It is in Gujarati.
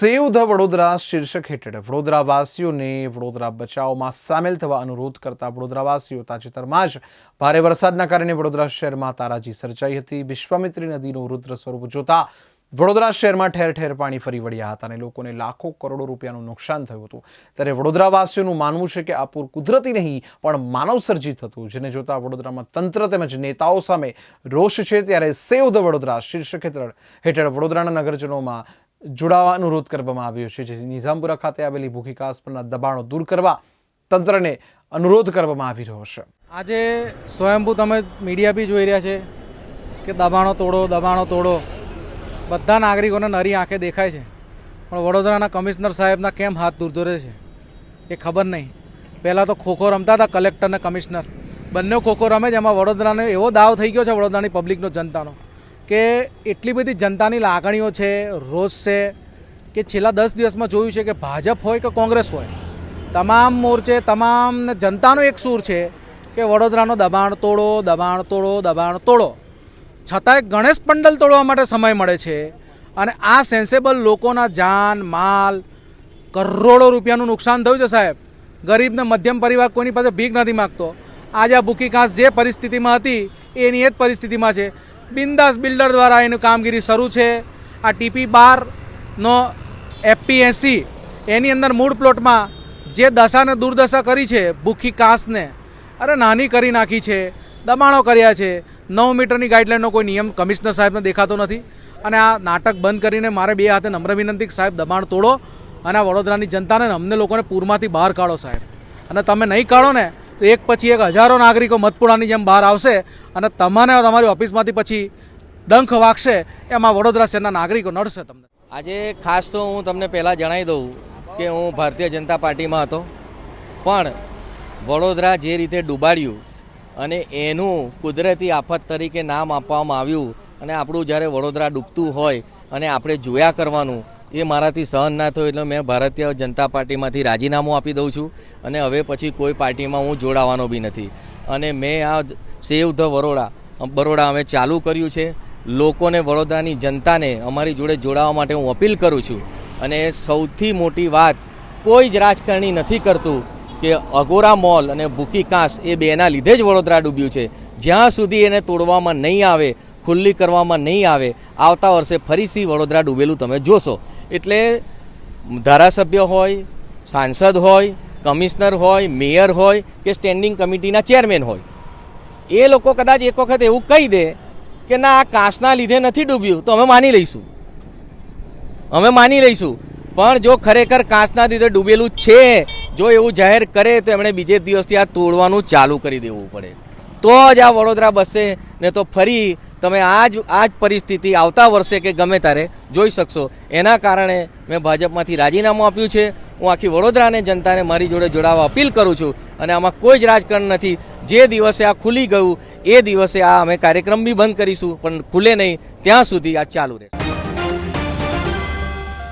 સેવ ધ વડોદરા શીર્ષક હેઠળ. વડોદરાવાસીઓને વડોદરા બચાવમાં સામેલ થવા અનુરોધ કરતા વડોદરાવાસીઓ તાજેતરમાં જ ભારે વરસાદના કારણે વડોદરા શહેરમાં તારાજી સર્જાઈ હતી. વિશ્વામિત્રી નદીનું રુદ્ર સ્વરૂપ જોતા વડોદરા શહેરમાં ઠેર ઠેર પાણી ફરી વળ્યા હતા અને લોકોને લાખો કરોડો રૂપિયાનું નુકસાન થયું હતું. ત્યારે વડોદરાવાસીઓનું માનવું છે કે આ પૂર કુદરતી નહીં, પણ માનવસર્જિત હતું. જેને જોતા વડોદરામાં તંત્ર તેમજ નેતાઓ સામે રોષ છે. ત્યારે સેવ ધ વડોદરા શીર્ષક હેઠળ વડોદરાના નગરજનોમાં જોડાવા અનુરોધ કરવામાં આવ્યો છે. જેથી નિઝામપુરા ખાતે આવેલી ભૂખિકાસ પરના દબાણો દૂર કરવા તંત્રને અનુરોધ કરવામાં આવી રહ્યો છે. આજે સ્વયંભૂ તમે મીડિયા બી જોઈ રહ્યા છે કે દબાણો તોડો દબાણો તોડો. બધા નાગરિકોને નરી આંખે દેખાય છે. પણ વડોદરાના કમિશનર સાહેબના કેમ હાથ દૂર દોરે છે? એ ખબર નહીં. પહેલાં તો ખોખો રમતા હતા કલેક્ટર અને કમિશનર. બંને ખોખો રમે છે. એમાં વડોદરાને એવો દાવ થઈ ગયો છે, વડોદરાની પબ્લિકનો જનતાનો. કે એટલી બધી જનતાની લાગણીઓ છે, રોષ છે, કે છેલ્લા દસ દિવસમાં જોયું છે કે ભાજપ હોય કે કોંગ્રેસ હોય, તમામ મોરચે, તમામ જનતાનો એક સૂર છે કે વડોદરાનો દબાણ તોડો દબાણ તોડો દબાણ તોડો. છતાંય ગણેશ પંડલ તોડવા માટે સમય મળે છે અને આ સેન્સેબલ લોકોના જાન, માલ, કરોડો રૂપિયાનું નુકસાન થયું છે સાહેબ. ગરીબને મધ્યમ પરિવાર કોઈની પાસે ભીખ નથી માગતો. આજે આ ભૂખી કાંસ જે પરિસ્થિતિમાં હતી, એની એ જ પરિસ્થિતિમાં છે. બિંદાસ બિલ્ડર દ્વારા એની કામગીરી શરૂ છે. આ ટીપી બારનો એફપીએસસી એની અંદર મૂળ પ્લોટમાં જે દશાને દુર્દશા કરી છે, ભૂખી કાસને, અરે નાની કરી નાખી છે, દબાણો કર્યા છે. નવ મીટરની ગાઈડલાઇનનો કોઈ નિયમ કમિશનર સાહેબને દેખાતો નથી. અને આ નાટક બંધ કરીને મારે બે હાથે નમ્ર વિનંતી સાહેબ, દબાણ તોડો અને આ વડોદરાની જનતાને અમને લોકોને પૂરમાંથી બહાર કાઢો સાહેબ. અને તમે નહીં કાઢો ને તો એક પછી એક હજારો નાગરિકો મતપુડાની જેમ બહાર આવશે અને તમને તમારી ઓફિસમાંથી પછી ડંખ વાગશે એમાં વડોદરા શહેરના નાગરિકો નડશે તમને. આજે ખાસ તો હું તમને પહેલાં જણાવી દઉં કે હું ભારતીય જનતા પાર્ટીમાં હતો. પણ વડોદરા જે રીતે ડૂબાડ્યું અને એનું કુદરતી આફત તરીકે નામ આપવામાં આવ્યું અને આપણું જ્યારે વડોદરા ડૂબતું હોય અને આપણે જોયા કરવાનું એ મારાથી સહન ના થયું એટલે મેં ભારતીય જનતા પાર્ટીમાંથી રાજીનામું આપી દઉં છું અને હવે પછી કોઈ પાર્ટીમાં હું જોડાવાનો બી નથી. અને મેં આ સેવ ધ વરોડા બરોડા અમે ચાલુ કર્યું છે. લોકોને વડોદરાની જનતાને અમારી જોડે જોડાવા માટે હું અપીલ કરું છું. અને સૌથી મોટી વાત કોઈ જ રાજકારણી નથી કરતું કે અગોરા મોલ અને ભૂકી કાંસ એ બેના લીધે જ વડોદરા ડૂબ્યું છે. જ્યાં સુધી એને તોડવામાં નહીં આવે ખુલ્લી કરવામાં નહીં આવે, આવતા વર્ષે ફરીથી વડોદરા ડૂબેલું તમે જોશો. એટલે ધારાસભ્ય હોય, સાંસદ હોય, કમિશનર હોય, મેયર હોય કે સ્ટેન્ડિંગ કમિટીના ચેરમેન હોય, એ લોકો કદાચ એક વખત એવું કહી દે કે ના, આ કાંસના લીધે નથી ડૂબ્યું, તો અમે માની લઈશું. અમે માની લઈશું. પણ જો ખરેખર કાંસના લીધે ડૂબેલું છે, જો એવું જાહેર કરે તો એમણે બીજે દિવસથી આ તોડવાનું ચાલુ કરી દેવું પડે. તો જ આ વડોદરા બસશે ને તો ફરી તમે આ જ આ જ પરિસ્થિતિ આવતા વર્ષે કે ગમે ત્યારે જોઈ શકશો. એના કારણે મેં ભાજપમાંથી રાજીનામું આપ્યું છે. હું આખી વડોદરાને, જનતાને મારી જોડે જોડાવા અપીલ કરું છું. અને આમાં કોઈ જ રાજકારણ નથી. જે દિવસે આ ખુલી ગયું, એ દિવસે આ અમે કાર્યક્રમ બી બંધ કરીશું, પણ ખુલે નહીં. ત્યાં સુધી આ ચાલુ રહેશે.